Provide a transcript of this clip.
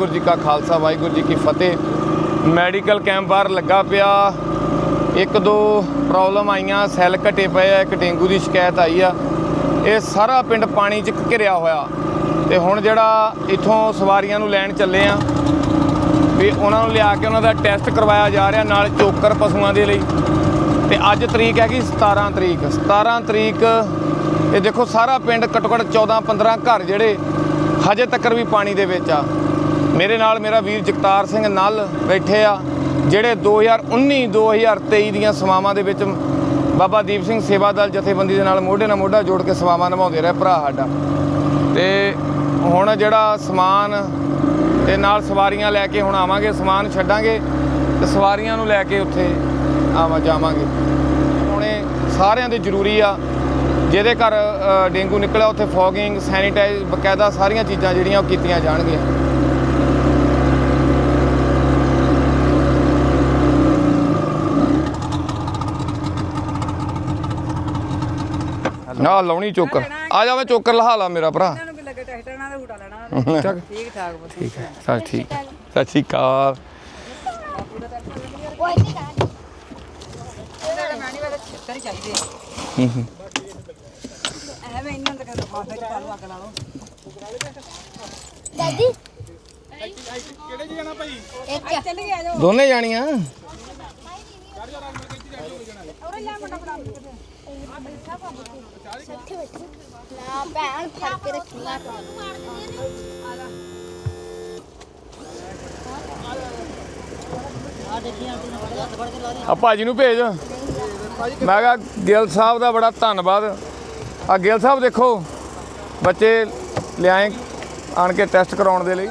ਵਾਹਿਗੁਰੂ ਜੀ ਕਾ ਖਾਲਸਾ, ਵਾਹਿਗੁਰੂ ਜੀ ਕੀ ਫਤਿਹ। Medical camp ਬਾਹਰ ਲੱਗਾ ਪਿਆ। ਇੱਕ ਦੋ ਪ੍ਰੋਬਲਮ ਆਈਆਂ, ਸੈੱਲ ਘਟੇ ਪਏ ਆ, ਇੱਕ ਡੇਂਗੂ ਦੀ ਸ਼ਿਕਾਇਤ ਆਈ ਆ। ਇਹ ਸਾਰਾ ਪਿੰਡ ਪਾਣੀ 'ਚ ਘਿਰਿਆ ਹੋਇਆ। ਤੇ ਹੁਣ ਜਿਹੜਾ ਇੱਥੋਂ ਸਵਾਰੀਆਂ ਨੂੰ ਲੈਣ ਚੱਲੇ ਆ, ਵੀ ਉਹਨਾਂ ਨੂੰ ਲਿਆ ਕੇ ਉਹਨਾਂ ਦਾ ਟੈਸਟ ਕਰਵਾਇਆ ਜਾ ਰਿਹਾ ਨਾਲ ਚੋਕਰ ਪਸ਼ੂਆਂ ਦੇ ਲਈ। ਤੇ ਅੱਜ ਤਰੀਕ ਹੈਗੀ 17 ਤਰੀਕ। 17 ਤਰੀਕ, ਇਹ ਦੇਖੋ ਸਾਰਾ ਪਿੰਡ ਘੱਟੋ ਘੱਟ 14 15 ਘਰ ਜਿਹੜੇ ਹਜੇ ਤੱਕ ਵੀ ਪਾਣੀ ਦੇ ਵਿੱਚ ਆ। ਮੇਰੇ ਨਾਲ ਮੇਰਾ ਵੀਰ ਜਗਤਾਰ ਸਿੰਘ ਨਲ ਬੈਠੇ ਆ, ਜਿਹੜੇ 2019 2023 ਦੀਆਂ ਸੇਵਾਵਾਂ ਦੇ ਵਿੱਚ ਬਾਬਾ ਦੀਪ ਸਿੰਘ ਸੇਵਾ ਦਲ ਜਥੇਬੰਦੀ ਦੇ ਨਾਲ ਮੋਢੇ ਨਾਲ ਮੋਢਾ ਜੋੜ ਕੇ ਸੇਵਾਵਾਂ ਨਿਭਾਉਂਦੇ ਰਹੇ ਭਰਾ ਸਾਡਾ। ਤੇ ਹੁਣ ਜਿਹੜਾ ਸਮਾਨ ਤੇ ਨਾਲ ਸਵਾਰੀਆਂ ਲੈ ਕੇ ਹੁਣ ਆਵਾਂਗੇ, ਸਮਾਨ ਛੱਡਾਂਗੇ ਤੇ ਸਵਾਰੀਆਂ ਨੂੰ ਲੈ ਕੇ ਉੱਥੇ ਆਵਾਂ ਜਾਵਾਂਗੇ। ਹੁਣੇ ਸਾਰਿਆਂ ਦੇ ਜ਼ਰੂਰੀ ਆ, ਜਿਹਦੇ ਘਰ ਡੇਂਗੂ ਨਿਕਲਿਆ, ਉੱਥੇ ਫੋਗਿੰਗ, ਸੈਨੀਟਾਈਜ਼, ਬਕਾਇਦਾ ਸਾਰੀਆਂ ਚੀਜ਼ਾਂ ਜਿਹੜੀਆਂ ਉਹ ਕੀਤੀਆਂ ਜਾਣਗੀਆਂ। ਨਾ ਲਾਉਣੀ ਚੋਕਰ। ਆ ਜਾ ਮੈਂ ਚੋਕਰ ਲਹਾ ਲਾ ਮੇਰਾ ਭਰਾ। ਇਹਨਾਂ ਨੂੰ ਵੀ ਲੱਗੇ ਟੈਸਟਾਂ ਨਾਲ ਉਡਾ ਲੈਣਾ ਚੱਕ। ਠੀਕ ਠਾਕ ਬਸ। ਠੀਕ ਹੈ ਸਤਿ ਠੀਕ ਸਤਿ ਸ਼੍ਰੀ ਅਕਾਲ। ਇਹਨਾਂ ਦਾ ਮੈਂ ਨਹੀਂ ਵੇਲੇ ਛੱਤਰ ਹੀ ਚਾਹੀਦੇ ਹੂੰ ਹੂੰ। ਐਵੇਂ ਇਹਨਾਂ ਦਾ ਕਹਿੰਦਾ ਫਾਫੇ ਚ ਪਾ ਲਓ ਅੱਗ ਲਾ ਲਓ। ਦਾਦੀ ਚੱਲ ਗਿਆ ਨਾ ਭੈਣ ਫੜ ਕੇ ਰੱਖੀਆਂ ਆ ਭਾਜੀ ਨੂੰ ਭੇਜ। ਮੈਂ ਕਿਹਾ ਗਿੱਲ ਸਾਹਿਬ ਦਾ ਬੜਾ ਧੰਨਵਾਦ। ਆ ਗਿੱਲ ਸਾਹਿਬ ਦੇਖੋ, ਬੱਚੇ ਲਿਆਏ ਆਣ ਕੇ ਟੈਸਟ ਕਰਾਉਣ ਦੇ ਲਈ।